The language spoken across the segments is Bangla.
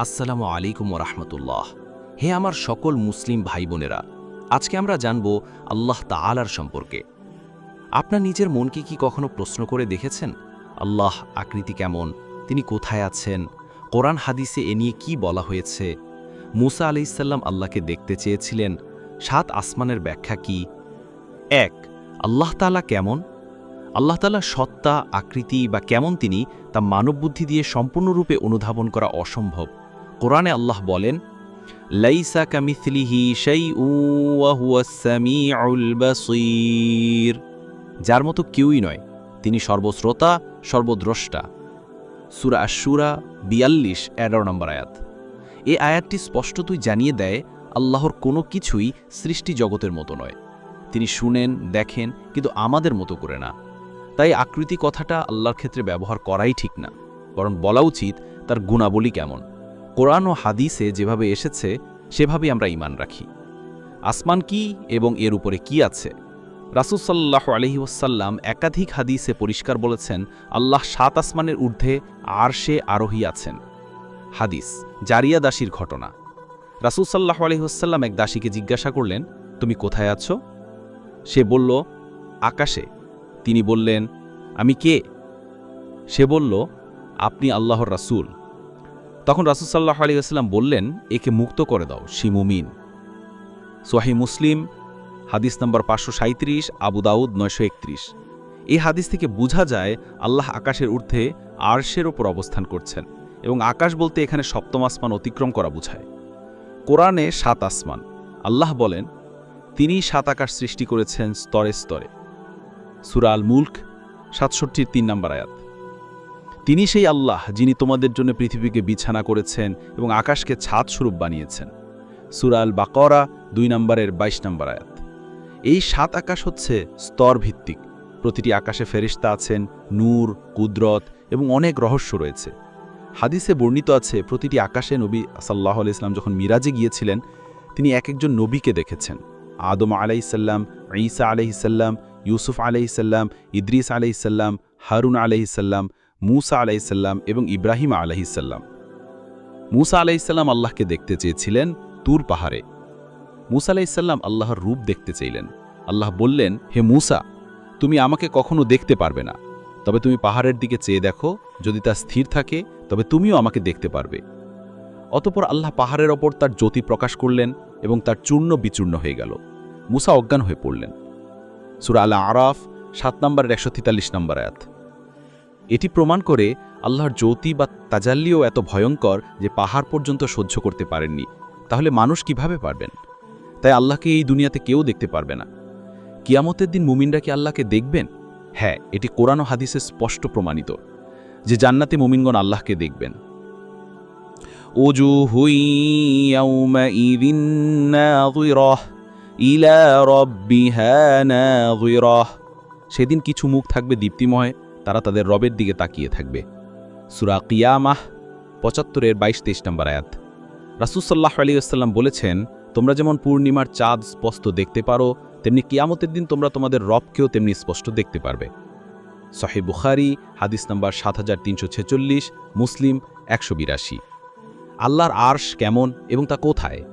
আসসালামু আলাইকুম রহমতুল্লাহ। হে আমার সকল মুসলিম ভাই বোনেরা আজকে আমরা জানব আল্লাহ তাআলার সম্পর্কে। আপনার নিজের মনকে কি কখনো প্রশ্ন করে দেখেছেন? আল্লাহ আকৃতি কেমন? তিনি কোথায় আছেন? কোরআন হাদিসে এ নিয়ে কি বলা হয়েছে? মুসা আলাইসাল্লাম আল্লাহকে দেখতে চেয়েছিলেন। সাত আসমানের ব্যাখ্যা কি? এক, আল্লাহ তাআলা কেমন? আল্লাহ তাআলা সত্তা, আকৃতি বা কেমন তিনি তা মানববুদ্ধি দিয়ে সম্পূর্ণরূপে অনুধাবন করা অসম্ভব। কোরআনে আল্লাহ বলেন কামিথলিহি সেই যার মতো কেউই নয়, তিনি সর্বশ্রোতা, সর্বদ্রষ্টা। সুরা আশুরা বিয়াল্লিশ, এগারো নম্বর আয়াত। এ আয়াতটি স্পষ্টতই জানিয়ে দেয়, আল্লাহর কোনো কিছুই সৃষ্টি জগতের মতো নয়। তিনি শুনেন, দেখেন, কিন্তু আমাদের মতো করে না। তাই আকৃতি কথাটা আল্লাহর ক্ষেত্রে ব্যবহার করাই ঠিক না, বরং বলা উচিত তার গুণাবলী কেমন। কোরআন ও হাদিসে যেভাবে এসেছে, সেভাবেই আমরা ইমান রাখি। আসমান কি এবং এর উপরে কি আছে? রাসুলসাল্লাহ আলহি ওসাল্লাম একাধিক হাদিসে পরিষ্কার বলেছেন, আল্লাহ সাত আসমানের ঊর্ধ্বে আর সে আরোহী আছেন। হাদিস, জারিয়া দাসীর ঘটনা। রাসুলসাল্লাহ আলহিহসাল্লাম এক দাসীকে জিজ্ঞাসা করলেন, তুমি কোথায় আছো? সে বলল, আকাশে। তিনি বললেন, আমি কে? সে বলল, আপনি আল্লাহর রাসূল। তখন রাসুলসাল্লাহ আলিয়াল্লাম বললেন, একে মুক্ত করে দাও শিমুমিন সোয়াহি মুসলিম, হাদিস নম্বর পাঁচশো সাঁত্রিশ আবু দাউদ নয়শো একত্রিশ। এই হাদিস থেকে বোঝা যায়, আল্লাহ আকাশের ঊর্ধ্বে আরশের ওপর অবস্থান করছেন এবং আকাশ বলতে এখানে সপ্তম আসমান অতিক্রম করা বোঝায়। কোরআনে সাত আসমান। আল্লাহ বলেন, তিনি সাত আকাশ সৃষ্টি করেছেন স্তরে স্তরে। সুরাল আল মুল্ক সাতষট্টির তিন নম্বর আয়াত। তিনি সেই আল্লাহ যিনি তোমাদের জন্য পৃথিবীকে বিছানা করেছেন এবং আকাশকে ছাদ স্বরূপ বানিয়েছেন। সুরাল বাকরা দুই নম্বরের বাইশ নম্বর আয়াত। এই সাত আকাশ হচ্ছে স্তর ভিত্তিক প্রতিটি আকাশে ফেরিস্তা আছেন, নূর, কুদরত এবং অনেক রহস্য রয়েছে। হাদিসে বর্ণিত আছে, প্রতিটি আকাশে নবী সাল্লাহ ইসলাম যখন মিরাজে গিয়েছিলেন, তিনি এক একজন নবীকে দেখেছেন। আদম আলাইসাল্লাম ঈসা আলাইসাল্লাম ইউসুফ আলাইসাল্লাম ইদ্রিস আলাইসাল্লাম হারুন আলাইসাল্লাম মুসা আলাইসাল্লাম এবং ইব্রাহিম আলাইসাল্লাম মুসা আলাইসাল্লাম আল্লাহকে দেখতে চেয়েছিলেন তুর পাহাড়ে। মুসা আলাইসাল্লাম আল্লাহর রূপ দেখতে চাইলেন। আল্লাহ বললেন, হে মুসা, তুমি আমাকে কখনো দেখতে পারবে না। তবে তুমি পাহাড়ের দিকে চেয়ে দেখো, যদি তা স্থির থাকে, তবে তুমিও আমাকে দেখতে পারবে। অতপর আল্লাহ পাহাড়ের ওপর তার জ্যোতি প্রকাশ করলেন এবং তার চূর্ণ বিচূর্ণ হয়ে গেল। মুসা অজ্ঞান হয়ে পড়লেন। সুরা আলা আরাফ সাত নম্বরের একশো তেতাল্লিশ নম্বর আয়াত। এটি প্রমাণ করে আল্লাহর জ্যোতি বা তাজাল্লিও এত ভয়ঙ্কর যে পাহাড় পর্যন্ত সহ্য করতে পারেননি। তাহলে মানুষ কীভাবে পারবেন? তাই আল্লাহকে এই দুনিয়াতে কেউ দেখতে পারবে না। কিয়ামতের দিন মুমিনরা কি আল্লাহকে দেখবেন? হ্যাঁ এটি কোরআন হাদিসে স্পষ্ট প্রমাণিত যে জান্নাতে মুমিনগণ আল্লাহকে দেখবেন। সেদিন কিছু মুখ থাকবে দীপ্তিময় তারা তাদের রবের দিকে তাকিয়ে থাকবে। সুরা কিয়ামাহ, পঁচাত্তরের বাইশ, তেইশ নম্বর আয়াত। রাসুসাল্লাহ আলিয়াল্লাম বলেছেন, তোমরা যেমন পূর্ণিমার চাঁদ স্পষ্ট দেখতে পারো, তেমনি কিয়ামতের দিন তোমরা তোমাদের রবকেও তেমনি স্পষ্ট দেখতে পারবে। সহি বুখারি, হাদিস নম্বর সাত হাজার তিনশো ছেচল্লিশ, মুসলিম একশো বিরাশি। আল্লাহর আর্শ কেমন এবং তা কোথায়?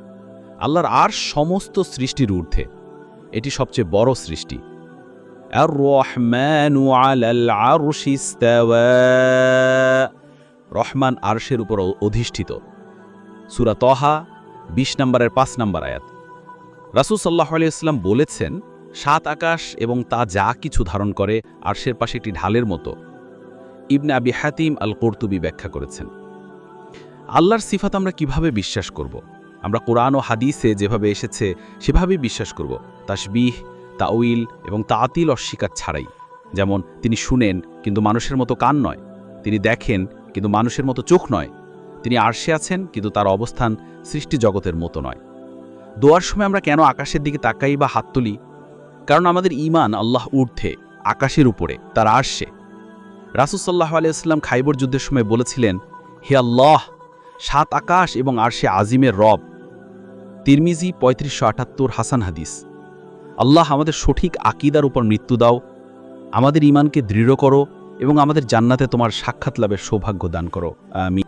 আল্লাহর আর্শ সমস্ত সৃষ্টির ঊর্ধ্বে। এটি সবচেয়ে বড় সৃষ্টি। আর রহমান আলাল আরশি রহমান আরশের উপর অধিষ্ঠিত। সুরা তহা, বিশ নম্বরের পাঁচ নম্বর আয়াত। রাসুল সাল্লাহ আলিয়াল্লাম বলেছেন, সাত আকাশ এবং তা যা কিছু ধারণ করে আরশের পাশে একটি ঢালের মতো। ইবনে আবি হাতিম আল কর্তুবি ব্যাখ্যা করেছেন। আল্লাহর সিফাত আমরা কীভাবে বিশ্বাস করব। আমরা কোরআন ও হাদিসে যেভাবে এসেছে, সেভাবেই বিশ্বাস করব। তাসবিহ তাউইল এবং তাতিল অস্বীকার ছাড়াই। যেমন, তিনি শুনেন, কিন্তু মানুষের মতো কান নয়। তিনি দেখেন, কিন্তু মানুষের মতো চোখ নয়। তিনি আরশে আছেন, কিন্তু তার অবস্থান সৃষ্টি জগতের মতো নয়। দোয়ার সময় আমরা কেন আকাশের দিকে তাকাই বা হাত তুলি? কারণ আমাদের ইমান আল্লাহ ঊর্ধ্বে, আকাশের উপরে, তার আরশে। রাসুসাল্লাহ আলিয়াল্লাম খাইবর যুদ্ধের সময় বলেছিলেন, হে আল্লাহ, সাত আকাশ এবং আরশে আজিমের রব। তিরমিজি পঁয়ত্রিশশো আটাত্তর হাসান হাদিস। আল্লাহ আমাদের সঠিক আকিদার উপর মৃত্যু দাও, আমাদের ইমানকে দৃঢ় করো এবং আমাদের জান্নাতে তোমার সাক্ষাৎ লাভের সৌভাগ্য দান করো। আমি